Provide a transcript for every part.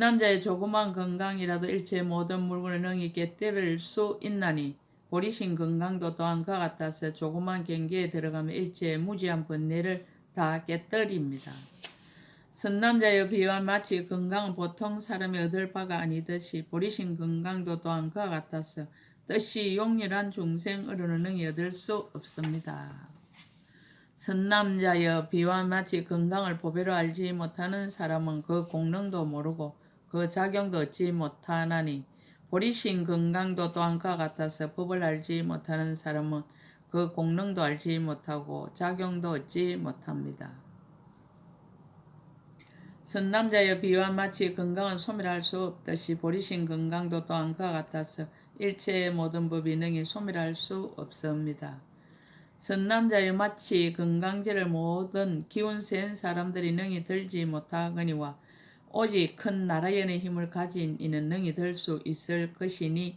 선남자의 조그만 건강이라도 일체 모든 물건을 능히 깨뜨릴 수 있나니 버리신 건강도 또한 그와 같아서 조그만 경계에 들어가면 일체의 무지한 번뇌를 다 깨뜨립니다. 선남자의 비유와 마치 건강은 보통 사람이 얻을 바가 아니듯이 버리신 건강도 또한 그와 같아서 뜻이 용렬한 중생으로는 능히 얻을 수 없습니다. 선남자여 비와 마치 건강을 보배로 알지 못하는 사람은 그 공능도 모르고 그 작용도 얻지 못하나니 버리신 건강도 또한 그와 같아서 법을 알지 못하는 사람은 그 공능도 알지 못하고 작용도 얻지 못합니다. 선남자여 비와 마치 건강은 소멸할 수 없듯이 버리신 건강도 또한 그와 같아서 일체의 모든 법이 능히 소멸할 수 없습니다. 선남자여 마치 건강제를 모든 기운 센 사람들이 능히 들지 못하거니와 오직 큰 나라연의 힘을 가진 이는 능히 들 수 있을 것이니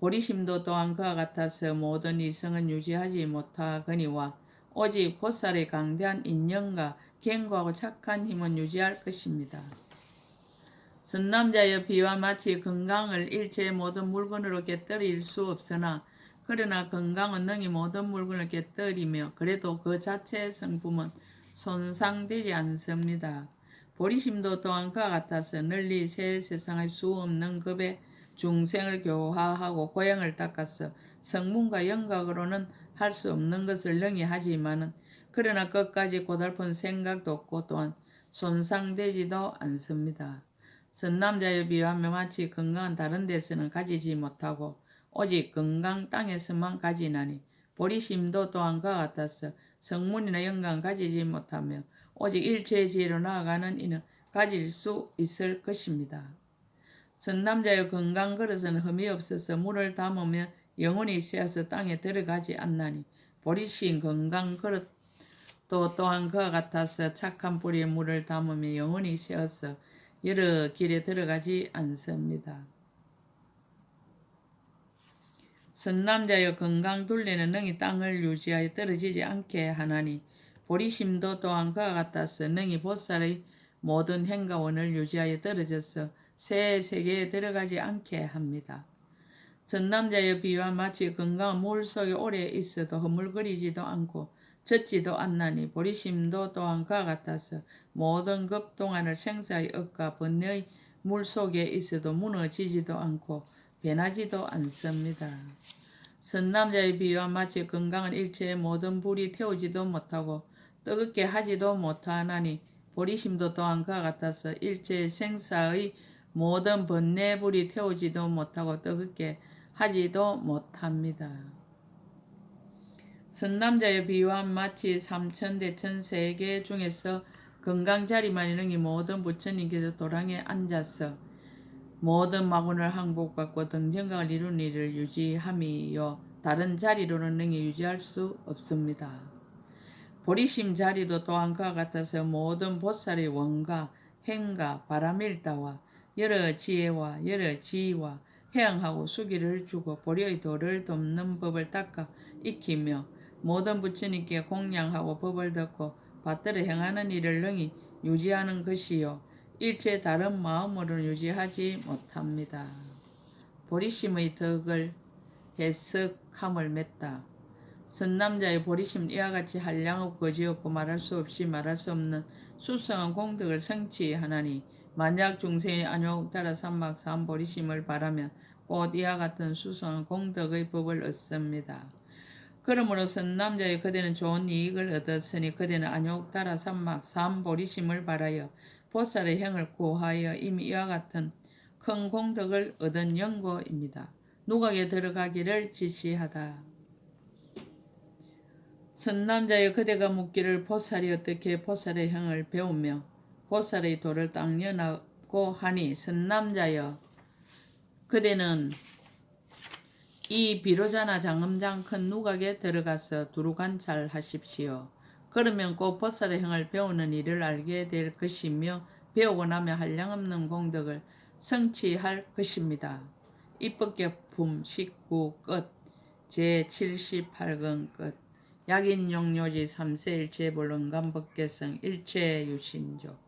보리심도 또한 그와 같아서 모든 이성은 유지하지 못하거니와 오직 보살의 강대한 인연과 견고하고 착한 힘은 유지할 것입니다. 선남자여 비와 마치 건강을 일체의 모든 물건으로 깨뜨릴 수 없으나 그러나 건강은 능히 모든 물건을 깨뜨리며 그래도 그 자체의 성품은 손상되지 않습니다. 보리심도 또한 그와 같아서 널리 새 세상의 수 없는 급의 중생을 교화하고 고향을 닦아서 성문과 영각으로는 할 수 없는 것을 능히 하지만은 그러나 끝까지 고달픈 생각도 없고 또한 손상되지도 않습니다. 선남자에 비하면 마치 건강은 다른 데서는 가지지 못하고 오직 건강 땅에서만 가지나니 보리심도 또한 그와 같아서 성문이나 영광 가지지 못하며 오직 일체의 지혜로 나아가는 이는 가질 수 있을 것입니다. 선남자의 건강 그릇은 흠이 없어서 물을 담으면 영혼이 쇠어서 땅에 들어가지 않나니 보리신 건강 그릇도 또한 그와 같아서 착한 뿌리에 물을 담으면 영혼이 쇠어서 여러 길에 들어가지 않습니다. 선남자여 건강 둘레는 능히 땅을 유지하여 떨어지지 않게 하나니 보리심도 또한 그와 같아서 능히 보살의 모든 행가원을 유지하여 떨어져서 새 세계에 들어가지 않게 합니다. 전남자의 비와 마치 건강한 물 속에 오래 있어도 허물거리지도 않고 젖지도 않나니 보리심도 또한 그와 같아서 모든 급 동안을 생사의 억과 번뇌의 물 속에 있어도 무너지지도 않고 변하지도 않습니다. 선남자의 비와 마치 건강한 일체의 모든 불이 태우지도 못하고 뜨겁게 하지도 못하나니 보리심도 또한 그와 같아서 일체의 생사의 모든 번뇌불이 태우지도 못하고 뜨겁게 하지도 못합니다. 선남자의 비와 마치 삼천대 천 세계 중에서 건강자리만 능히 모든 부처님께서 도랑에 앉아서 모든 마군을 항복받고 등정강을 이룬 일을 유지함이요 다른 자리로는 능히 유지할 수 없습니다. 보리심 자리도 또한 그와 같아서 모든 보살의 원과 행과 바람일다와 여러 지혜와 여러 지위와 해양하고 수기를 주고 보리의 도를 돕는 법을 닦아 익히며 모든 부처님께 공양하고 법을 듣고 받들어 행하는 일을 능히 유지하는 것이요 일체 다른 마음으로는 유지하지 못합니다. 보리심의 덕을 해석함을 맺다. 선남자의 보리심 이와 같이 한량없 거지없고 말할 수 없이 말할 수 없는 수성한 공덕을 성취하나니 만약 중생의 안욕 따라 삼막 삼보리심을 바라면 곧 이와 같은 수성한 공덕의 법을 얻습니다. 그러므로 선남자의 그대는 좋은 이익을 얻었으니 그대는 안욕 따라 삼막 삼보리심을 바라여 보살의 행을 구하여 이미 이와 같은 큰 공덕을 얻은 연고입니다. 누각에 들어가기를 지시하다. 선남자의 그대가 묻기를 보살이 어떻게 보살의 형을 배우며 보살의 도를 당연하고 하니 선남자여 그대는 이 비로자나 장음장 큰 누각에 들어가서 두루 관찰 하십시오. 그러면 꼭 보살의 형을 배우는 일을 알게 될 것이며 배우고 나면 한량없는 공덕을 성취할 것입니다. 입법계품 19끝 제78권 끝 약인용료지 3세 일체 본론 감법계성 일체 유심조